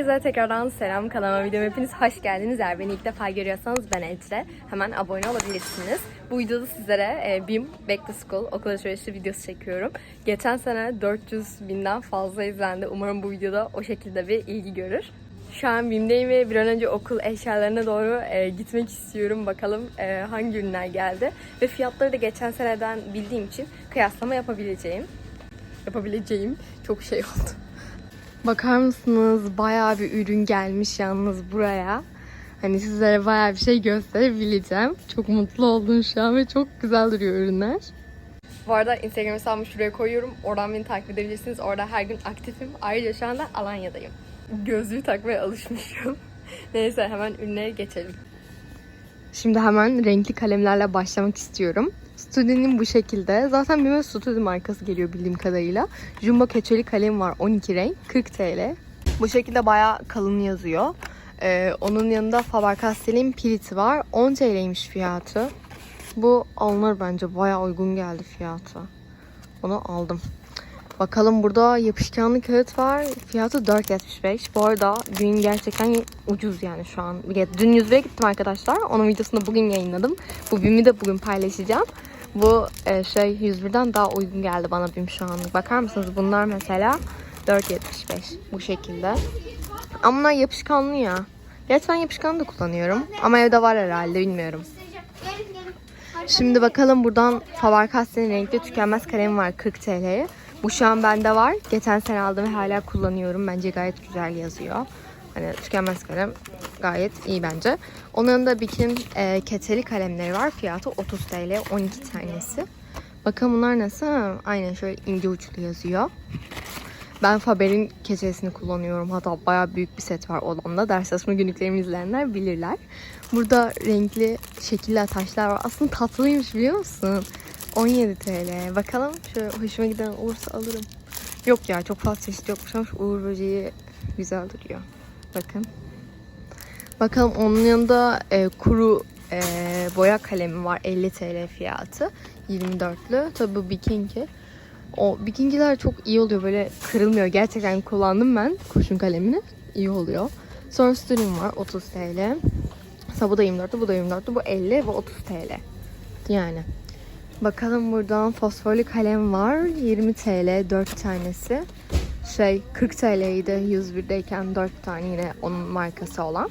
Herkese tekrardan selam kanalıma videoma hepiniz hoş geldiniz. Eğer beni ilk defa görüyorsanız ben Elçire. Hemen abone olabilirsiniz. Bu videoda sizlere e, BİM Back to School okul alışverişi videosu çekiyorum. Geçen sene 400 binden fazla izlendi. Umarım bu videoda o şekilde bir ilgi görür. Şu an BİM'deyim ve bir an önce okul eşyalarına doğru e, gitmek istiyorum. Bakalım e, hangi ürünler geldi. Ve fiyatları da geçen seneden bildiğim için kıyaslama yapabileceğim. Yapabileceğim çok şey oldu. Bakar mısınız? Bayağı bir ürün gelmiş yalnız buraya. Hani sizlere bayağı bir şey gösterebileceğim. Çok mutlu oldum şu an ve çok güzel duruyor ürünler. Bu arada Instagram hesabımı şuraya koyuyorum. Oradan beni takip edebilirsiniz. Orada her gün aktifim. Ayrıca şu anda Alanya'dayım. Gözlüğü takmaya alışmışım. Neyse hemen ürünlere geçelim. Şimdi hemen renkli kalemlerle başlamak istiyorum. Studi'nin bu şekilde. Zaten bir Studi markası geliyor bildiğim kadarıyla. Jumbo keçeli kalem var 12 renk 40 TL. Bu şekilde bayağı kalın yazıyor. Ee, onun yanında Faber-Castell'in Pirit var. 10 TL'ymiş fiyatı. Bu alınır bence. Bayağı uygun geldi fiyatı. Onu aldım. Bakalım burada yapışkanlı kağıt var. Fiyatı 4.75. Bu arada gün gerçekten ucuz yani şu an. Dün 101'e gittim arkadaşlar. Onun videosunu bugün yayınladım. Bu BİM'i de bugün paylaşacağım. Bu e, şey 101'den daha uygun geldi bana BİM şu an. Bakar mısınız? Bunlar mesela 4.75 bu şekilde. Ama bunlar yapışkanlı ya. Gerçi ben yapışkanlı da kullanıyorum. Ama evde var herhalde bilmiyorum. Şimdi bakalım buradan Faber-Castell'in renkli tükenmez kalemi var 40 TL'ye. Bu şu an bende var. Geçen sene aldım ve hala kullanıyorum. Bence gayet güzel yazıyor. Hani tükenmez kalem gayet iyi bence. Onun yanında Bikin e, keteli kalemleri var. Fiyatı 30 TL 12 tanesi. Bakın bunlar nasıl? Aynen şöyle ince uçlu yazıyor. Ben Faber'in keçesini kullanıyorum. Hatta bayağı büyük bir set var odamda. Ders çalışma günlüklerimi izleyenler bilirler. Burada renkli şekilli taşlar var. Aslında tatlıymış biliyor musun? 17 TL. Bakalım şöyle hoşuma giden olursa alırım. Yok ya çok fazla çeşit yokmuş ama uğur böceği güzel duruyor. Bakın. Bakalım onun yanında e, kuru e, boya kalemi var. 50 TL fiyatı. 24'lü. Tabi bu Bikinki. O Bikinkiler çok iyi oluyor. Böyle kırılmıyor. Gerçekten kullandım ben kurşun kalemini. İyi oluyor. Sonra Studium var. 30 TL. Mesela bu da 24'lü, bu da 24'lü. Bu 50, bu 30 TL. Yani. Bakalım buradan fosforlu kalem var. 20 TL 4 tanesi. Şey 40 TL'ydi 101'deyken 4 tane yine onun markası olan.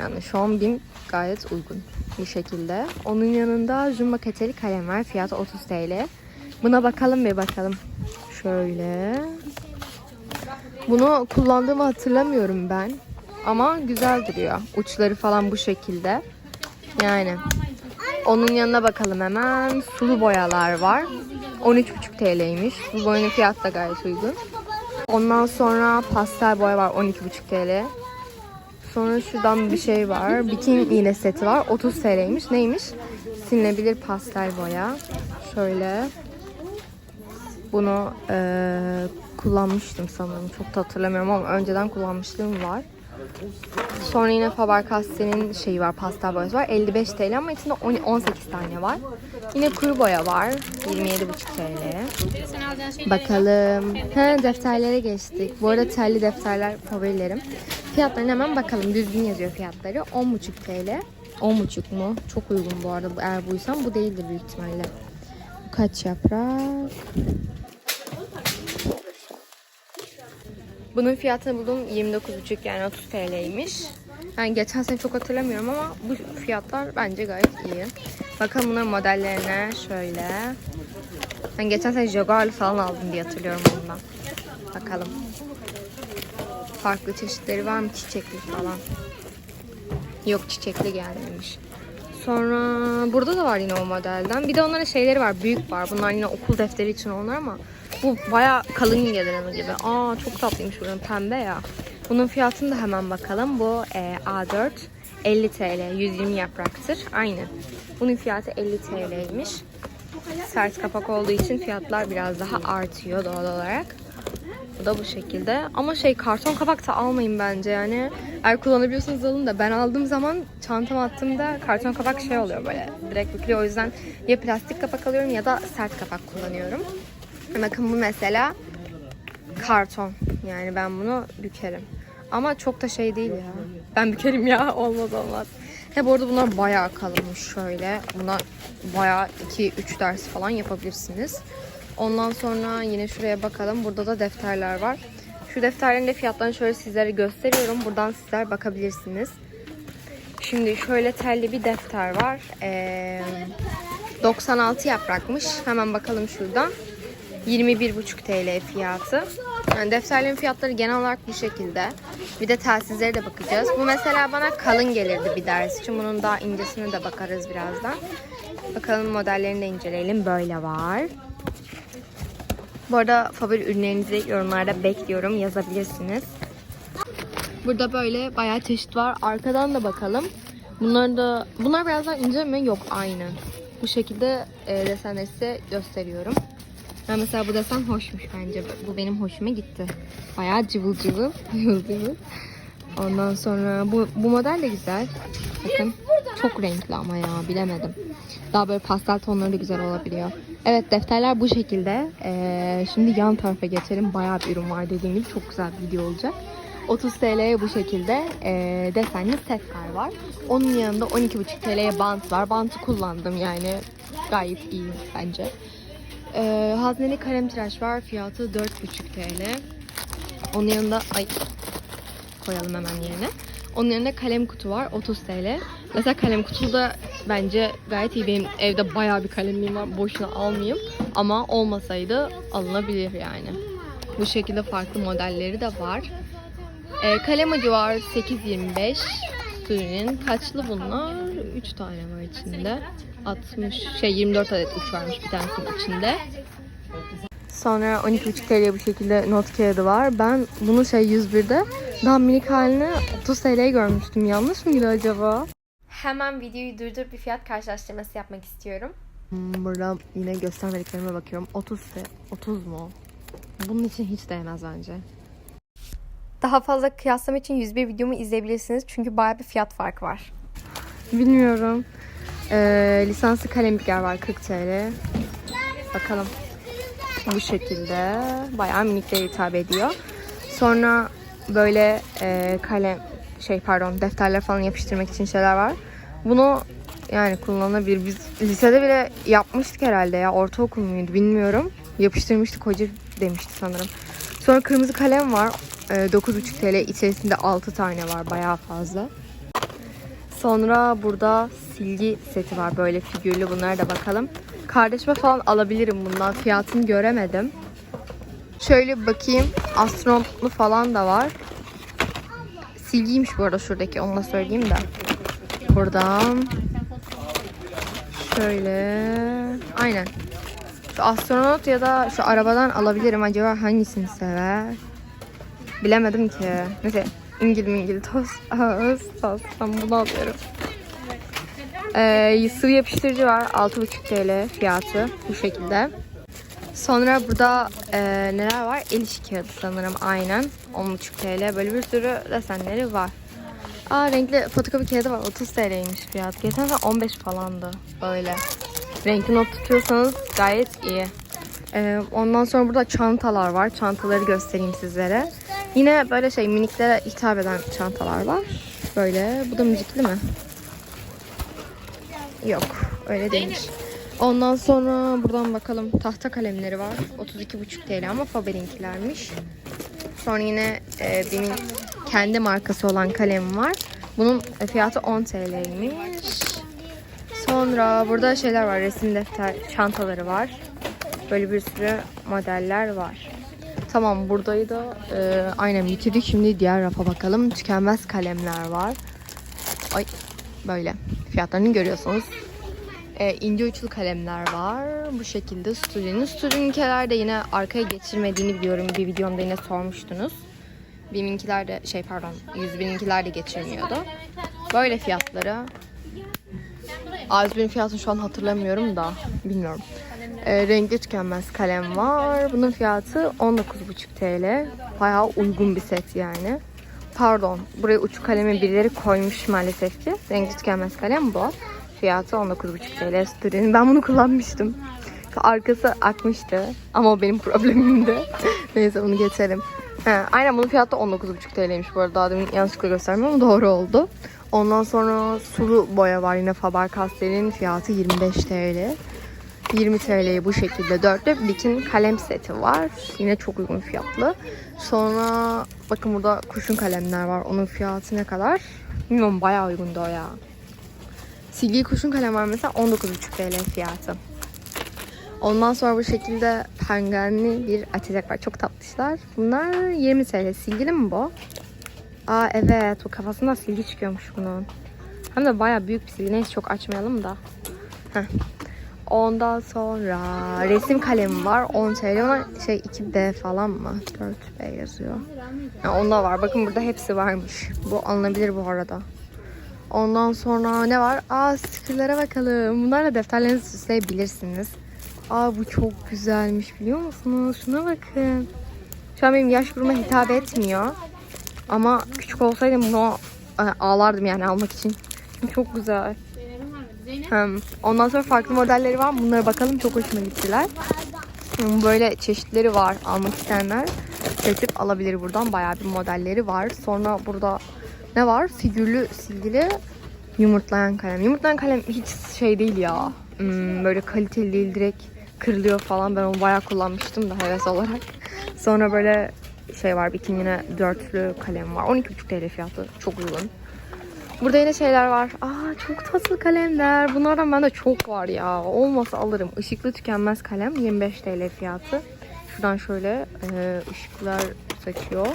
Yani şu an bin gayet uygun bir şekilde. Onun yanında Jumbo keteli kalem var. Fiyatı 30 TL. Buna bakalım bir bakalım. Şöyle. Bunu kullandığımı hatırlamıyorum ben. Ama güzel duruyor. Uçları falan bu şekilde. Yani. Onun yanına bakalım hemen. Sulu boyalar var. 13,5 TL'ymiş. Bu boyanın fiyatı da gayet uygun. Ondan sonra pastel boya var 12,5 TL. Sonra şuradan bir şey var. Bikin iğne seti var. 30 TL'ymiş. Neymiş? Silinebilir pastel boya. Şöyle. Bunu eee, kullanmıştım sanırım. Çok da hatırlamıyorum ama önceden kullanmışlığım var. Sonra yine Faber-Castell'in şeyi var, pastel boyası var. 55 TL ama içinde 10 18 tane var. Yine kuru boya var. 27,5 TL. Bakalım. He, defterlere geçtik. Bu arada telli defterler favorilerim. Fiyatlarına hemen bakalım. Düzgün yazıyor fiyatları. 10,5 TL. 10,5 mu? Çok uygun bu arada. Eğer buysam bu değildir büyük ihtimalle. Bu kaç yaprak? Bunun fiyatını buldum 29,5 yani 30 TL'ymiş. Yani geçen sene çok hatırlamıyorum ama bu fiyatlar bence gayet iyi. Bakalım bunların modellerine şöyle. Ben geçen sene Jaguar'lı falan aldım diye hatırlıyorum bundan. Bakalım. Farklı çeşitleri var mı? Çiçekli falan. Yok çiçekli gelmemiş. Sonra burada da var yine o modelden. Bir de onların şeyleri var. Büyük var. Bunlar yine okul defteri için onlar ama bu baya kalın gelir gibi. Aa çok tatlıymış buranın pembe ya. Bunun fiyatını da hemen bakalım. Bu e, A4 50 TL 120 yapraktır. Aynı. Bunun fiyatı 50 TL'ymiş. Sert kapak olduğu için fiyatlar biraz daha artıyor doğal olarak. Bu da bu şekilde. Ama şey karton kapak da almayın bence yani. Eğer kullanabiliyorsanız alın da ben aldığım zaman çantama attığımda karton kapak şey oluyor böyle direkt bükülüyor. O yüzden ya plastik kapak alıyorum ya da sert kapak kullanıyorum. Bakın bu mesela karton. Yani ben bunu bükerim. Ama çok da şey değil ya. Ben bükerim ya. Olmaz olmaz. He bu arada bunlar bayağı kalınmış şöyle. Bunlar bayağı 2-3 ders falan yapabilirsiniz. Ondan sonra yine şuraya bakalım. Burada da defterler var. Şu defterlerin de fiyatlarını şöyle sizlere gösteriyorum. Buradan sizler bakabilirsiniz. Şimdi şöyle telli bir defter var. Ee, 96 yaprakmış. Hemen bakalım şuradan. 21,5 TL fiyatı. Yani defterlerin fiyatları genel olarak bu şekilde. Bir de telsizlere de bakacağız. Bu mesela bana kalın gelirdi bir ders için. Bunun daha incesine de bakarız birazdan. Bakalım modellerini de inceleyelim. Böyle var. Bu arada favori ürünlerinizi yorumlarda bekliyorum. Yazabilirsiniz. Burada böyle bayağı çeşit var. Arkadan da bakalım. Bunlar da bunlar biraz daha ince mi? Yok aynı. Bu şekilde e, desenleri size gösteriyorum. Ya mesela bu desen hoşmuş bence. Bu benim hoşuma gitti. Bayağı cıvıl cıvıl. cıvıl cıvıl. Ondan sonra bu, bu model de güzel. Bakın çok renkli ama ya bilemedim. Daha böyle pastel tonları da güzel olabiliyor. Evet defterler bu şekilde. Ee, şimdi yan tarafa geçelim. Bayağı bir ürün var dediğim gibi. Çok güzel bir video olacak. 30 TL'ye bu şekilde e, desenli setler var. Onun yanında 12,5 TL'ye bant var. Bantı kullandım yani gayet iyi bence. E, hazneli kalem tıraş var. Fiyatı 4,5 TL. Onun yanında ay koyalım hemen yerine. Onun yanında kalem kutu var 30 TL. Mesela kalem kutu da bence gayet iyi. Benim evde bayağı bir kalemliğim var. Boşuna almayayım. Ama olmasaydı alınabilir yani. Bu şekilde farklı modelleri de var. E, kalem ucu var 8.25 Suri'nin. Kaçlı bunlar? 3 tane var içinde. 60 şey 24 adet uç varmış bir tanesinin içinde. Sonra 12.5 TL bu şekilde not kağıdı var. Ben bunu şey 101'de daha minik halini 30 TL'ye görmüştüm. Yanlış mıydı acaba? Hemen videoyu durdurup bir fiyat karşılaştırması yapmak istiyorum. Burada yine göstermediklerime bakıyorum. 30 TL. 30 mu? Bunun için hiç değmez bence. Daha fazla kıyaslama için 101 videomu izleyebilirsiniz. Çünkü baya bir fiyat farkı var. Bilmiyorum. Ee, lisanslı kalemlikler var 40 TL. Bakalım. Bu şekilde. Bayağı miniklere hitap ediyor. Sonra böyle e, kalem şey pardon defterler falan yapıştırmak için şeyler var. Bunu yani kullanılabilir. Biz lisede bile yapmıştık herhalde ya. Ortaokul muydu bilmiyorum. Yapıştırmıştık hoca demişti sanırım. Sonra kırmızı kalem var. Ee, 9,5 TL. İçerisinde 6 tane var. Bayağı fazla. Sonra burada silgi seti var. Böyle figürlü. Bunlara da bakalım. Kardeşime falan alabilirim bundan. Fiyatını göremedim. Şöyle bakayım. Astronotlu falan da var. Silgiymiş bu arada şuradaki. Onu da söyleyeyim de. Buradan. Şöyle. Aynen. Şu astronot ya da şu arabadan alabilirim. Acaba hangisini sever? Bilemedim ki. Neyse İngil mingil toz. Ağız toz. Ben bunu alıyorum. Ee, sıvı yapıştırıcı var. 6,5 TL fiyatı. Bu şekilde. Sonra burada e, neler var? El işi kağıdı sanırım aynen. 10,5 TL. Böyle bir sürü desenleri var. Aa renkli fotokopi kağıdı var. 30 TL'ymiş fiyat. Geçen sene 15 falandı. Böyle. Renkli not tutuyorsanız gayet iyi. Ee, ondan sonra burada çantalar var. Çantaları göstereyim sizlere. Yine böyle şey miniklere hitap eden çantalar var. Böyle. Bu da müzikli mi? Yok. Öyle değilmiş. Ondan sonra buradan bakalım. Tahta kalemleri var. 32,5 TL ama Faber'inkilermiş. Sonra yine e, benim kendi markası olan kalemim var. Bunun fiyatı 10 TL'ymiş. Sonra burada şeyler var. Resim defter çantaları var. Böyle bir sürü modeller var. Tamam buradayı da e, aynen bitirdik. Şimdi diğer rafa bakalım. Tükenmez kalemler var. Ay böyle. Fiyatlarını görüyorsunuz. E, ince uçlu kalemler var. Bu şekilde Studio'nun. Studio'nunkiler de yine arkaya geçirmediğini biliyorum. Bir videomda yine sormuştunuz. Benimkiler de şey pardon 101'inkiler de geçirmiyordu. Böyle fiyatları. A101'in fiyatını şu an hatırlamıyorum da bilmiyorum. E, renkli tükenmez kalem var. Bunun fiyatı 19,5 TL. Bayağı uygun bir set yani. Pardon. Buraya uç kalemi birileri koymuş maalesef ki. Renkli tükenmez kalem bu. Fiyatı 19,5 TL. Studio'nun. Ben bunu kullanmıştım. Arkası akmıştı. Ama o benim problemimdi. Neyse bunu geçelim. He, aynen bunun fiyatı 19,5 TL'ymiş bu arada. Daha demin yanlışlıkla göstermem ama doğru oldu. Ondan sonra sulu boya var yine Faber-Castell'in fiyatı 25 TL. 20 TL'ye bu şekilde dörtlü Bikin kalem seti var. Yine çok uygun fiyatlı. Sonra bakın burada kurşun kalemler var. Onun fiyatı ne kadar? Bilmiyorum bayağı uygundu o ya. Silgi kurşun kalem var mesela 19,5 TL fiyatı. Ondan sonra bu şekilde penguenli bir açacak var. Çok tatlışlar. Bunlar 20 TL. Silgili mi bu? Aa evet. Bu kafasında silgi çıkıyormuş bunun. Hem de bayağı büyük bir silgi. Neyse çok açmayalım da. Heh. Ondan sonra resim kalemi var. 10 TL ama şey 2B falan mı? 4B yazıyor. Ha, onda var. Bakın burada hepsi varmış. Bu alınabilir bu arada. Ondan sonra ne var? Aa stickerlara bakalım. Bunlarla defterlerinizi süsleyebilirsiniz. Aa bu çok güzelmiş biliyor musunuz? Şuna bakın. Şu an benim yaş grubuma hitap etmiyor. Ama küçük olsaydım bunu e, ağlardım yani almak için. Çok güzel. Ondan sonra farklı modelleri var. Bunlara bakalım çok hoşuma gittiler. Hmm, Böyle çeşitleri var almak isteyenler. Seçip alabilir buradan. Bayağı bir modelleri var. Sonra burada ne var? Figürlü silgili yumurtlayan kalem. Yumurtlayan kalem hiç şey değil ya. Hmm, böyle kaliteli değil direkt kırılıyor falan. Ben onu bayağı kullanmıştım da heves olarak. Sonra böyle şey var. Bikin yine dörtlü kalem var. 12,5 TL fiyatı. Çok uygun. Burada yine şeyler var. Aa çok tatlı kalemler. Bunlardan bende çok var ya. Olmasa alırım. Işıklı tükenmez kalem 25 TL fiyatı. Şuradan şöyle e, ışıklar saçıyor.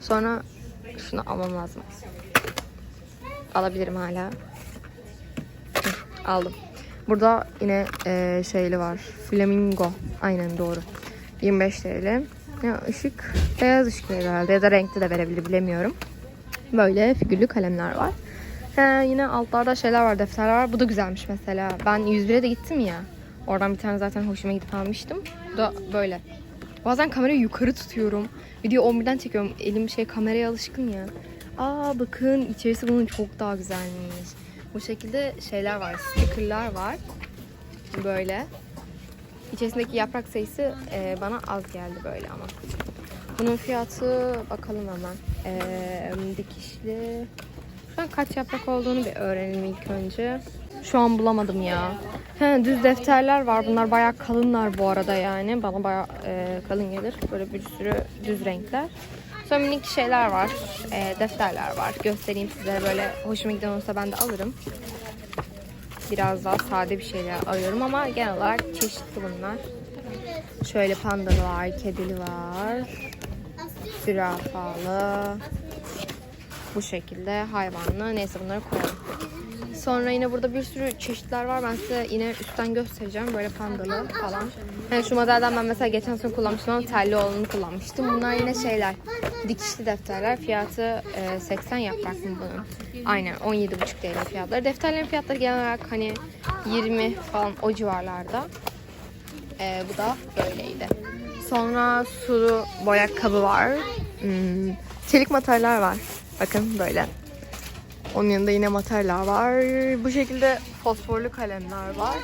Sonra şunu almam lazım. Alabilirim hala. Aldım. Burada yine e, şeyli var. Flamingo. Aynen doğru. 25 TL. Ya ışık beyaz ışık herhalde ya da renkli de verebilir bilemiyorum. Böyle figürlü kalemler var. He, yine altlarda şeyler var, defterler var. Bu da güzelmiş mesela. Ben 101'e de gittim ya. Oradan bir tane zaten hoşuma gidip almıştım. Bu da böyle. Bazen kamerayı yukarı tutuyorum. Video 11'den çekiyorum. Elim şey kameraya alışkın ya. Aa bakın içerisi bunun çok daha güzelmiş. Bu şekilde şeyler var, stickerlar var. Böyle. İçerisindeki yaprak sayısı e, bana az geldi böyle ama. Bunun fiyatı bakalım hemen. E, dikişli. An kaç yaprak olduğunu bir öğrenelim ilk önce. Şu an bulamadım ya. He, düz defterler var. Bunlar bayağı kalınlar bu arada yani. Bana bayağı e, kalın gelir. Böyle bir sürü düz renkler. Sonra minik şeyler var. E, defterler var. Göstereyim size. Böyle hoşuma giden olursa ben de alırım. Biraz daha sade bir şeyler arıyorum ama genel olarak çeşitli bunlar. Şöyle pandalı var, kedili var. Zürafalı. Bu şekilde hayvanlı. Neyse bunları koyalım. Sonra yine burada bir sürü çeşitler var. Ben size yine üstten göstereceğim. Böyle pandalı falan. Yani şu modelden ben mesela geçen sene kullanmıştım ama telli olanını kullanmıştım. Bunlar yine şeyler. Dikişli defterler. Fiyatı e, 80 yaprak mı bunun? Aynen 17,5 TL fiyatları. Defterlerin fiyatları genel olarak hani 20 falan o civarlarda. E, bu da böyleydi. Sonra sulu boya kabı var. Hmm, çelik materyaller var. Bakın böyle. Onun yanında yine materyaller var. Bu şekilde fosforlu kalemler var.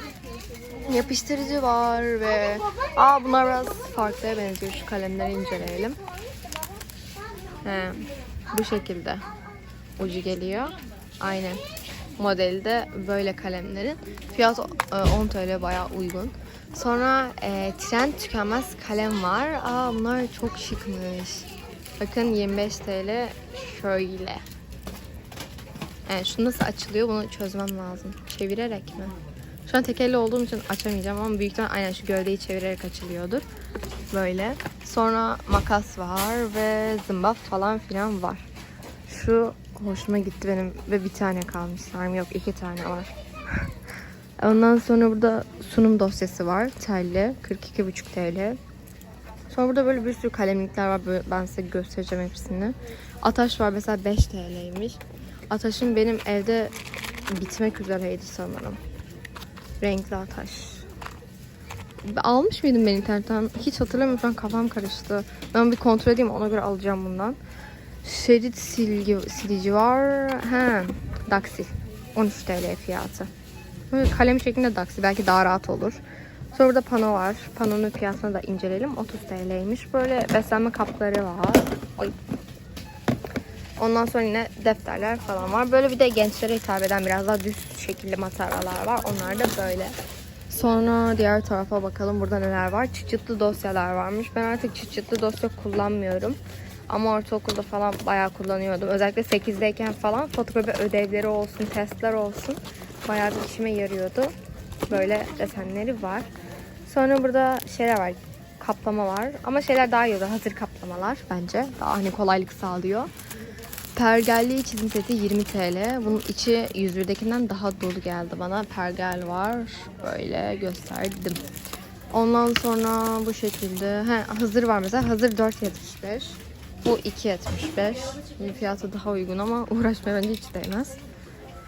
Yapıştırıcı var ve... Aa bunlar biraz farklıya benziyor. Şu kalemleri inceleyelim. He, bu şekilde ucu geliyor. Aynen. Modeli de böyle kalemlerin. Fiyat e, 10 TL bayağı uygun. Sonra e, tren tükenmez kalem var. Aa bunlar çok şıkmış. Bakın 25 TL şöyle. Evet şu nasıl açılıyor bunu çözmem lazım. Çevirerek mi? Şu an tek elle olduğum için açamayacağım ama büyük ihtimal aynen şu gövdeyi çevirerek açılıyordur. Böyle. Sonra makas var ve zımbaf falan filan var. Şu hoşuma gitti benim ve bir tane kalmış sanırım. Yok iki tane var. Ondan sonra burada sunum dosyası var. Telli. 42,5 TL. Sonra burada böyle bir sürü kalemlikler var. Böyle ben size göstereceğim hepsini. Ataş var mesela 5 TL'ymiş. Ataş'ın benim evde bitmek üzereydi sanırım. Renkli ataş. Almış mıydım ben internetten? Hiç hatırlamıyorum şu an kafam karıştı. Ben bir kontrol edeyim ona göre alacağım bundan. Şerit silgi, silici var. He, Daxil. 13 TL fiyatı. Böyle kalem şeklinde Daxil belki daha rahat olur. Sonra burada pano var. Panonun fiyatını da inceleyelim. 30 TL'ymiş. Böyle beslenme kapları var. Oy. Ondan sonra yine defterler falan var. Böyle bir de gençlere hitap eden biraz daha düz şekilli materyaller var. Onlar da böyle. Sonra diğer tarafa bakalım burada neler var. Çıçıtlı dosyalar varmış. Ben artık çıçıtlı dosya kullanmıyorum. Ama ortaokulda falan bayağı kullanıyordum. Özellikle 8'deyken falan fotokopi ödevleri olsun, testler olsun. Bayağı bir işime yarıyordu. Böyle desenleri var. Sonra burada şeyler var. Kaplama var. Ama şeyler daha iyi oluyor. Hazır kaplamalar bence. Daha hani kolaylık sağlıyor. Pergelli çizim seti 20 TL. Bunun içi 101'dekinden daha dolu geldi bana. Pergel var. Böyle gösterdim. Ondan sonra bu şekilde. He, hazır var mesela. Hazır 4.75. Bu 2.75. Bunun fiyatı daha uygun ama uğraşmaya bence hiç değmez.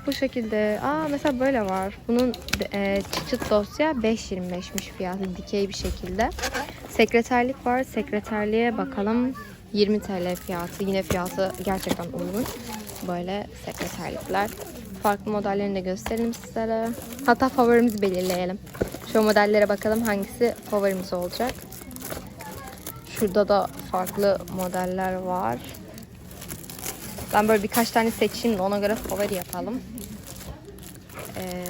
Bu şekilde. Aa mesela böyle var. Bunun e, çıt dosya 5.25'miş fiyatı dikey bir şekilde. Sekreterlik var. Sekreterliğe bakalım. 20 TL fiyatı. Yine fiyatı gerçekten uygun. Böyle sekreterlikler. Farklı modellerini de gösterelim sizlere. Hatta favorimizi belirleyelim. Şu modellere bakalım hangisi favorimiz olacak. Şurada da farklı modeller var. Ben böyle birkaç tane seçeyim de ona göre favori yapalım. Ee,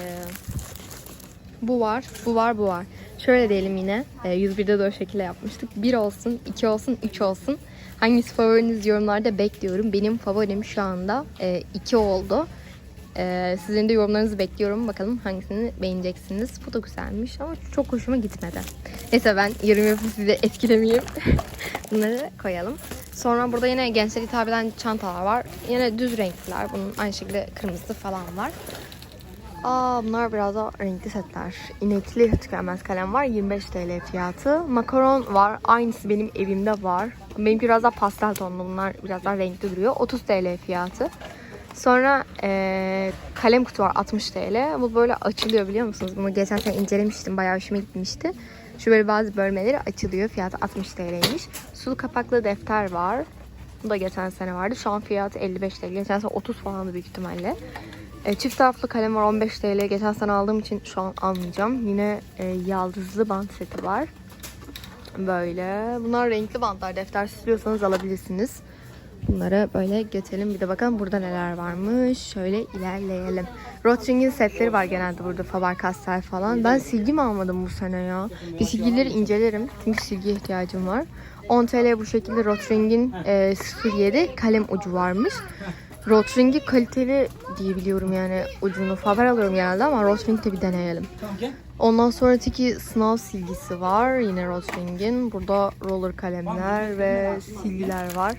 bu var, bu var, bu var. Şöyle diyelim yine. E, 101'de de o şekilde yapmıştık. 1 olsun, 2 olsun, 3 olsun. Hangisi favoriniz yorumlarda bekliyorum. Benim favorim şu anda 2 oldu. E, sizin de yorumlarınızı bekliyorum. Bakalım hangisini beğeneceksiniz. Da güzelmiş ama çok hoşuma gitmedi. Neyse ben yorum yapıp sizi etkilemeyeyim. Bunları koyalım. Sonra burada yine gençlere hitap eden çantalar var. Yine düz renkliler. Bunun aynı şekilde kırmızısı falan var. Aa bunlar biraz daha renkli setler. İnekli tükenmez kalem var. 25 TL fiyatı. Makaron var. Aynısı benim evimde var. Benimki biraz daha pastel tonlu. Bunlar biraz daha renkli duruyor. 30 TL fiyatı. Sonra eee, kalem kutu var 60 TL. Bu böyle açılıyor biliyor musunuz? Bunu geçen sene incelemiştim. Bayağı hoşuma gitmişti. Şu böyle bazı bölmeleri açılıyor. Fiyatı 60 TL'ymiş. Sulu kapaklı defter var. Bu da geçen sene vardı. Şu an fiyatı 55 TL. Geçen sene 30 falandı büyük ihtimalle. E, çift taraflı kalem var 15 TL. Geçen sene aldığım için şu an almayacağım. Yine e, yaldızlı bant seti var. Böyle. Bunlar renkli bantlar. Defter istiyorsanız alabilirsiniz. Bunları böyle götürelim. Bir de bakalım burada neler varmış. Şöyle ilerleyelim. Rotring'in setleri var genelde burada. Faber-Castell falan. Ben silgi mi almadım bu sene ya? Bir silgileri incelerim. Çünkü silgiye ihtiyacım var. 10 TL bu şekilde Rotring'in e, 07 kalem ucu varmış. Rotring'i kaliteli diye biliyorum yani ucunu Faber alıyorum genelde ama Rotring'de bir deneyelim. Ondan sonraki sınav silgisi var yine Rotring'in. Burada roller kalemler ve silgiler var.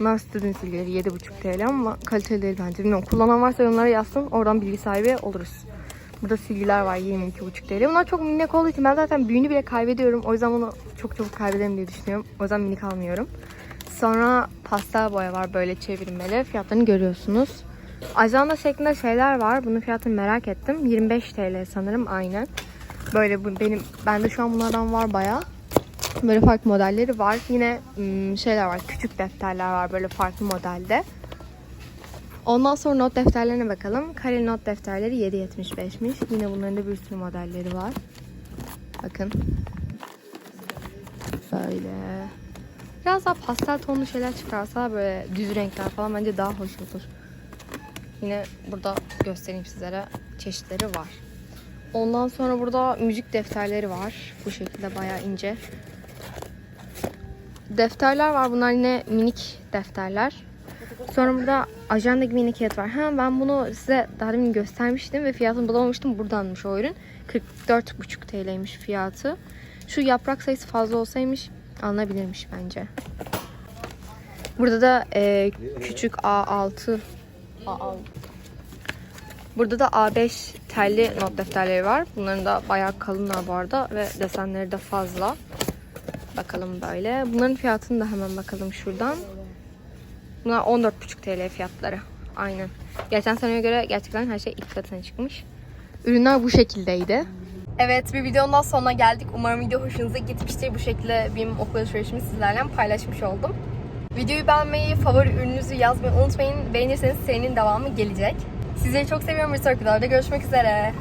Student silgileri 7,5 TL ama kaliteli değil bence. Bilmiyorum kullanan varsa yorumlara yazsın oradan bilgi sahibi oluruz. Burada silgiler var 22,5 TL. Bunlar çok minik olduğu için ben zaten büyüğünü bile kaybediyorum. O yüzden bunu çok çabuk kaybederim diye düşünüyorum. O yüzden minik almıyorum. Sonra pastel boya var böyle çevirmeli. Fiyatlarını görüyorsunuz. Ajanda şeklinde şeyler var. Bunun fiyatını merak ettim. 25 TL sanırım aynen. Böyle bu benim bende şu an bunlardan var baya. Böyle farklı modelleri var. Yine ım, şeyler var. Küçük defterler var böyle farklı modelde. Ondan sonra not defterlerine bakalım. Kareli not defterleri 7.75'miş. Yine bunların da bir sürü modelleri var. Bakın. Böyle. Biraz daha pastel tonlu şeyler çıkarsa böyle düz renkler falan bence daha hoş olur. Yine burada göstereyim sizlere çeşitleri var. Ondan sonra burada müzik defterleri var. Bu şekilde bayağı ince. Defterler var. Bunlar yine minik defterler. Sonra burada ajanda gibi mini kağıt var. Ha ben bunu size daha demin göstermiştim ve fiyatını bulamamıştım. Buradanmış o ürün. 44,5 TL'ymiş fiyatı. Şu yaprak sayısı fazla olsaymış alınabilirmiş bence. Burada da e, küçük A6 A6 Burada da A5 telli not defterleri var. Bunların da bayağı kalınlar bu arada ve desenleri de fazla. Bakalım böyle. Bunların fiyatını da hemen bakalım şuradan. Bunlar 14,5 TL fiyatları. Aynen. Geçen seneye göre gerçekten her şey ilk katına çıkmış. Ürünler bu şekildeydi. Evet bir videonun daha sonuna geldik. Umarım video hoşunuza gitmiştir. Bu şekilde benim okul alışverişimi sizlerle paylaşmış oldum. Videoyu beğenmeyi, favori ürününüzü yazmayı unutmayın. Beğenirseniz serinin devamı gelecek. Sizleri çok seviyorum. Bir sonraki videoda görüşmek üzere.